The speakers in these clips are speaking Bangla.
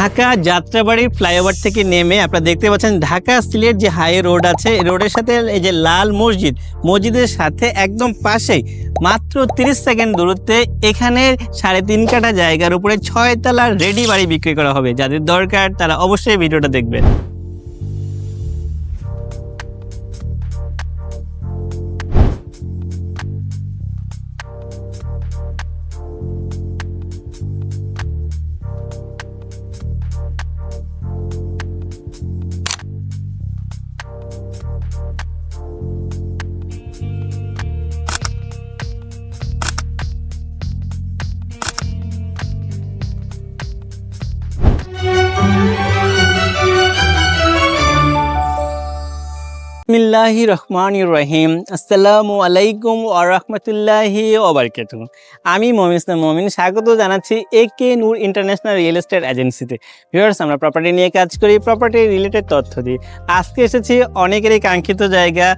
ঢাকা যাত্রাবাড়ি ফ্লাইওভার থেকে নেমে আপনারা দেখতে পাচ্ছেন ঢাকা সিলেট যে হাই রোড আছে রোডের সাথে এই যে লাল মসজিদ, মসজিদের সাথে একদম পাশেই মাত্র 30 সেকেন্ড দূরত্বে এখানে সাড়ে তিন কাটা জায়গার উপরে ছয় তলা রেডি বাড়ি বিক্রি করা হবে। যাদের দরকার তারা অবশ্যই ভিডিওটা দেখবেন। বিসমিল্লাহি রহমান রহিম। আসসালামু আলাইকুম ওয়া রাহমাতুল্লাহি ওয়া আমি মমিন ইসলাম মমিন স্বাগত জানাচ্ছি A K Noor international real estate এজেন্সিতে। ভিউয়ার্স, আমরা প্রপার্টি নিয়ে কাজ করি প্রপার্টি রিলেটেড তথ্য দিই আজকে এসেছি অনেকেরই কাঙ্ক্ষিত জায়গা,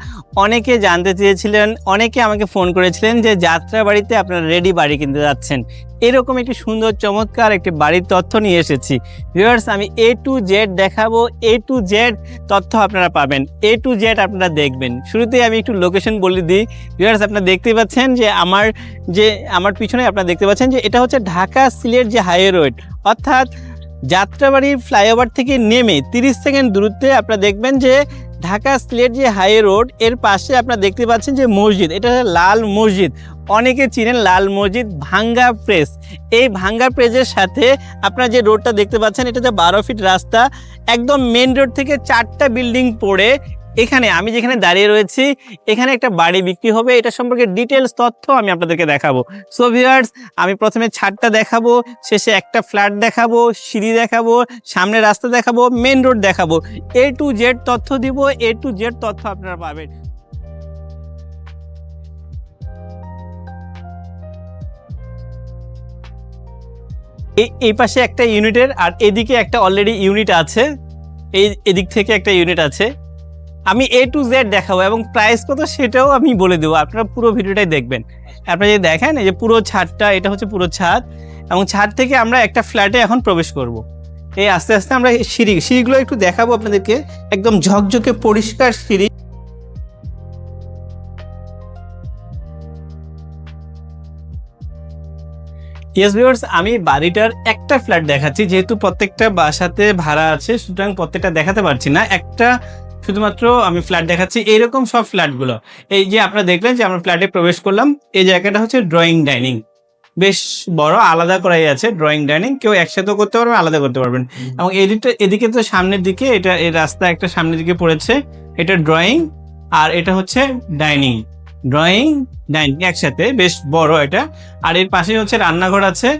অনেকে জানতে চেয়েছিলেন, অনেকে আমাকে ফোন করেছিলেন যে যাত্রা বাড়িতে আপনারা রেডি বাড়ি কিনতে যাচ্ছেন। এরকম একটি সুন্দর, চমৎকার একটি বাড়ির তথ্য নিয়ে এসেছি। ভিউয়ার্স আমি এ টু জেড দেখাবো। এ টু জেড তথ্য আপনারা পাবেন। এ টু জেড আপনারা দেখবেন। শুরুতেই আমি একটু লোকেশন বলে দিই। ভিউয়ার্স আপনারা দেখতে পাচ্ছেন যে আমার যে, আমার পিছনে আপনারা দেখতে পাচ্ছেন যে এটা হচ্ছে ঢাকা সিলেট যে হাইওয়ে রোড অর্থাৎ যাত্রাবাড়ি ফ্লাইওভার থেকে নেমে 30 সেকেন্ড দূরত্বে আপনারা দেখবেন যে ঢাকা স্লেট যে হাই রোড, এর পাশে আপনারা দেখতে পাচ্ছেন যে মসজিদ। এটা লাল মসজিদ। অনেকে চিনেন লাল মসজিদ ভাঙ্গা প্রেস। এই ভাঙ্গা প্রেসের সাথে আপনারা যে রোডটা দেখতে পাচ্ছেন, এটা যে বারো ফিট রাস্তা। একদম মেন রোড থেকে চারটা বিল্ডিং পড়ে। এখানে আমি যেখানে দাঁড়িয়ে রয়েছি, এখানে একটা বাড়ি বিক্রি হবে। এটা সম্পর্কে ডিটেলস তথ্য আমি আপনাদেরকে দেখাবো। সো ভিউয়ার্স আমি প্রথমে ছাদটা দেখাবো, শেষে একটা ফ্ল্যাট দেখাবো, সিঁড়ি দেখাবো, সামনে রাস্তা দেখাবো মেন রোড দেখাবো। এ টু জেড তথ্য দিব এ টু জেড তথ্য আপনারা পাবেন। এই পাশে একটা ইউনিটের আর এদিকে একটা অলরেডি ইউনিট আছে। এই, এদিক থেকে একটা ইউনিট আছে। আমি এ টু জেড দেখাবো এবং প্রাইস কত সেটাও আমি বলে দেবো। আপনারা পুরো ভিডিওটাই দেখবেন। আপনারা যদি দেখেন, এই যে পুরো ছাদটা, এটা হচ্ছে পুরো ছাদ এবং ছাদ থেকে আমরা একটা ফ্ল্যাটে এখন প্রবেশ করব। এই আস্তে আস্তে আমরা সিঁড়ি, সিঁড়িগুলো একটু দেখাবো আপনাদেরকে। একদম ঝকঝকে পরিষ্কার সিঁড়ি। ইয়েস ভিউয়ার্স আমি বাড়িটার একটা ফ্ল্যাট দেখাচ্ছি, যেহেতু প্রত্যেকটা বাসাতে ভাড়া আছে, সুতরাং প্রত্যেকটা দেখাতে পারছি না। একটা শুধুমাত্র আমি ফ্ল্যাট দেখাচ্ছি। এইরকম সব ফ্ল্যাটগুলো এই যে আপনারা দেখলেন যে আমরা ফ্ল্যাটে প্রবেশ করলাম এই জায়গাটা হচ্ছে ড্রয়িং ডাইনিং বেশ বড় আলাদা করাই আছে ড্রয়িং ডাইনিং কেউ একসাথেও করতে পারবেন আলাদা করতে পারবেন। এবং এদিকটা এদিকে তো সামনের দিকে এটা এই রাস্তা একটা সামনের দিকে পড়েছে। এটা ড্রয়িং আর এটা হচ্ছে ডাইনিং ড্রয়িং ডাইনিং একসাথে বেশ বড় এটা। আর এর পাশে হচ্ছে রান্নাঘর আছে।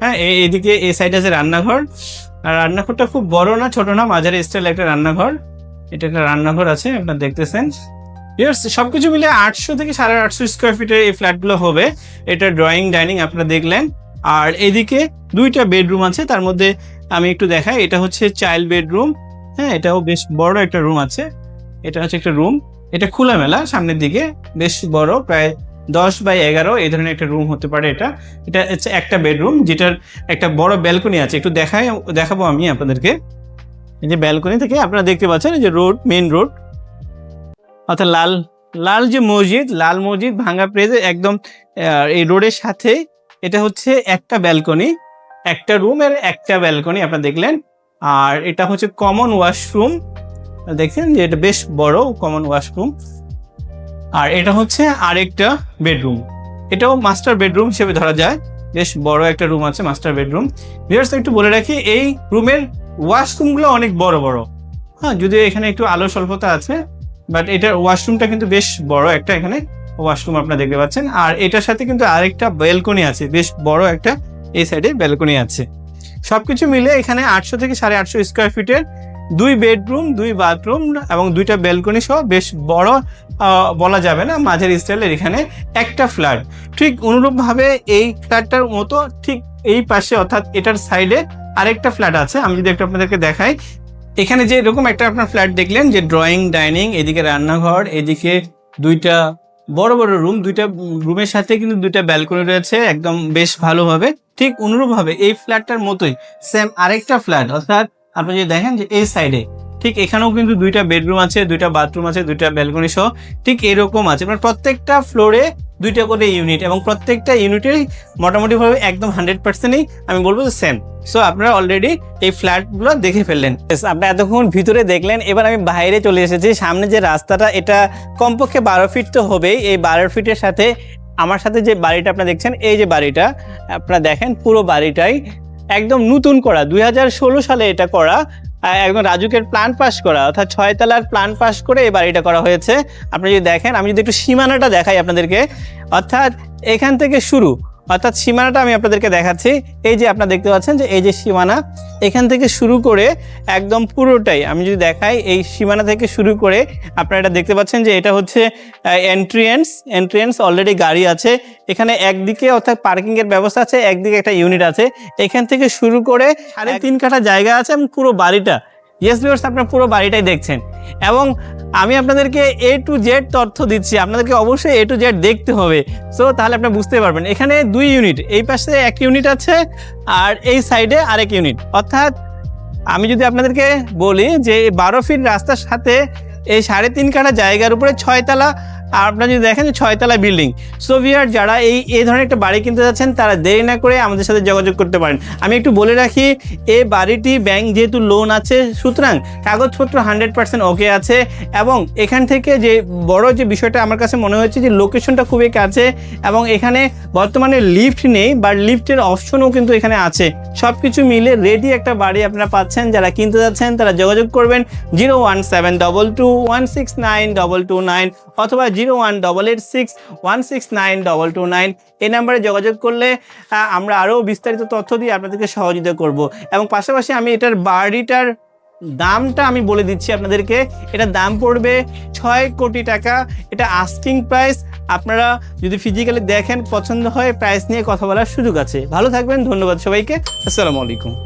হ্যাঁ এই- এদিকে এই সাইড আছে রান্নাঘর। আর রান্নাঘরটা খুব বড় না ছোট না মাঝারি স্টাইল একটা রান্নাঘর। এটা একটা রান্নাঘর আছে, আপনারা দেখতেছেন। ইয়ার্স সবকিছু মিলে আটশো থেকে সাড়ে আটশো স্কোয়ার ফিটের এই ফ্ল্যাটগুলো হবে। এটা ড্রয়িং ডাইনিং আপনারা দেখলেন। আর এদিকে দুইটা বেডরুম আছে, তার মধ্যে আমি একটু দেখাই। এটা হচ্ছে চাইল্ড বেডরুম হ্যাঁ এটাও বেশ বড় একটা রুম আছে। এটা হচ্ছে একটা রুম এটা খোলামেলা, সামনের দিকে বেশ বড়, প্রায় দশ বাই এগারো, এই ধরনের একটা রুম হতে পারে এটা। এটা হচ্ছে একটা বেডরুম যেটার একটা বড় ব্যালকনি আছে। একটু দেখাই, দেখাবো আমি আপনাদেরকে। এই যে ব্যালকনি থেকে আপনারা দেখতে পাচ্ছেন যে রোড মেন রোড অর্থাৎ লাল লাল যে মসজিদ, লাল মসজিদ ভাঙ্গা প্রেজে একদম এই রোডের সাথে এটা হচ্ছে একটা ব্যালকনি একটা রুমের একটা ব্যালকনি আপনারা দেখলেন। আর এটা হচ্ছে কমন ওয়াশরুম দেখছেন যে এটা বেশ বড় কমন ওয়াশরুম আর এটা হচ্ছে আরেকটা বেডরুম এটাও মাস্টার বেডরুম হিসেবে ধরা যায়। বেশ বড় একটা রুম আছে মাস্টার বেডরুম ভিউয়ার্স একটু বলে রাখি, এই রুমের ওয়াশরুমগুলো অনেক বড় বড়। হ্যাঁ যদিও এখানে একটু আলো স্বল্পতা আছে বাট এটার ওয়াশরুমটা কিন্তু বেশ বড় একটা এখানে ওয়াশরুম আপনারা দেখতে পাচ্ছেন। আর এটার সাথে কিন্তু আরেকটা ব্যালকনি আছে, বেশ বড় একটা এই সাইডে ব্যালকনি আছে। সবকিছু মিলে এখানে আটশো থেকে সাড়ে আটশো স্কোয়ার ফিটের দুই বেডরুম দুই বাথরুম এবং দুইটা ব্যালকনি সহ বেশ বড় বলা যাবে না, মাঝের স্টাইলের এখানে একটা ফ্ল্যাট ঠিক অনুরূপভাবে এই ফ্ল্যাটটার মতো ঠিক এই পাশে অর্থাৎ এটার সাইডে আরেকটা ফ্ল্যাট আছে, আমি যদি একটু আপনাদেরকে দেখাই। এখানে যে এরকম একটা আপনার ফ্ল্যাট দেখলেন, যে ড্রয়িং ডাইনিং এদিকে রান্নাঘর, এদিকে দুইটা বড় বড় রুম দুইটা রুমের সাথে কিন্তু দুইটা ব্যালকনি রয়েছে, একদম বেশ ভালোভাবে। ঠিক অনুরূপভাবে এই ফ্ল্যাটটার মতোই সেম আরেকটা ফ্ল্যাট অর্থাৎ আপনি যদি দেখেন যে এই সাইডে ঠিক এখানেও কিন্তু দুইটা বেডরুম আছে, দুইটা বাথরুম আছে, দুইটা ব্যালকনি সহ ঠিক এরকম আছে। মানে প্রত্যেকটা ফ্লোরে দুইটা করে ইউনিট এবং প্রত্যেকটা ইউনিটেরই মোটামুটিভাবে একদম হান্ড্রেড পার্সেন্টই আমি বলব সেম সো আপনারা অলরেডি এই ফ্ল্যাটগুলো দেখে ফেললেন। আপনারা এতক্ষণ ভিতরে দেখলেন, এবার আমি বাইরে চলে এসেছি। সামনে যে রাস্তাটা, এটা কমপক্ষে বারো ফিট তো হবেই। এই বারো ফিটের সাথে আমার সাথে যে বাড়িটা আপনারা দেখছেন, এই যে বাড়িটা, আপনারা দেখেন পুরো বাড়িটাই একদম নতুন করা, দুই হাজার ষোলো সালে এটা করা। একদম রাজুকের প্ল্যান পাস করা, অর্থাৎ ছয়তলার প্ল্যান পাস করে এই বাড়িটা করা হয়েছে। আপনি যদি দেখেন, আমি যদি একটু সীমানাটা দেখাই আপনাদেরকে। অর্থাৎ এখান থেকে শুরু অর্থাৎ সীমানাটা আমি আপনাদেরকে দেখাচ্ছি। এই যে আপনারা দেখতে পাচ্ছেন যে এই যে সীমানা, এখান থেকে শুরু করে একদম পুরোটাই আমি যদি দেখাই, এই সীমানা থেকে শুরু করে আপনারা এটা দেখতে পাচ্ছেন যে এটা হচ্ছে এন্ট্রিয়েন্স এন্ট্রিয়েন্স অলরেডি গাড়ি আছে। এখানে একদিকে অর্থাৎ পার্কিংয়ের ব্যবস্থা আছে, একদিকে একটা ইউনিট আছে। এখান থেকে শুরু করে সাড়ে তিন কাঠা জায়গা আছে এবং পুরো বাড়িটা ইয়েস ভিউর্স আপনার পুরো বাড়িটাই দেখছেন। এবং আমি আপনাদেরকে এ টু জেড তথ্য দিচ্ছি। আপনাদেরকে অবশ্যই এ টু জেড দেখতে হবে। সো তাহলে আপনি বুঝতে পারবেন। এখানে দুই ইউনিট এই পাশে এক ইউনিট আছে আর এই সাইডে আরেক ইউনিট অর্থাৎ আমি যদি আপনাদেরকে বলি যে বারো ফিট রাস্তার সাথে এই সাড়ে তিন কাঠা জায়গার উপরে ছয়তলা আর আপনারা যদি দেখেন ছয়তলা বিল্ডিং সো ভিয়ার যারা এই এই ধরনের একটা বাড়ি কিনতে যাচ্ছেন, তারা দেরি না করে আমাদের সাথে যোগাযোগ করতে পারেন। আমি একটু বলে রাখি এই বাড়িটি ব্যাংক যেহেতু লোন আছে, সুতরাং কাগজপত্র হান্ড্রেড পার্সেন্ট ওকে আছে, এবং এখান থেকে যে বড় যে বিষয়টা আমার কাছে মনে হয়েছে যে লোকেশনটা খুবই কাছে, এবং এখানে বর্তমানে লিফট নেই বাট লিফটের অপশনও কিন্তু এখানে আছে। সব কিছু মিলে রেডি একটা বাড়ি আপনারা পাচ্ছেন, যারা কিনতে যাচ্ছেন তারা যোগাযোগ করবেন zero one seven double two one six nine double two nine অথবা zero one double eight six one six nine double two nine এই নাম্বারে যোগাযোগ করলে আমরা আরও বিস্তারিত তথ্য দিয়ে আপনাদেরকে সহযোগিতা করব। এবং পাশাপাশি আমি এটার বাড়িটার দামটা আমি বলে দিচ্ছি আপনাদেরকে। এটা দাম পড়বে ছয় কোটি টাকা। এটা আস্কিং প্রাইস আপনারা যদি ফিজিক্যালি দেখেন, পছন্দ হয় প্রাইস নিয়ে কথা বলার সুযোগ আছে। ভালো থাকবেন, ধন্যবাদ সবাইকে। আসসালামু আলাইকুম।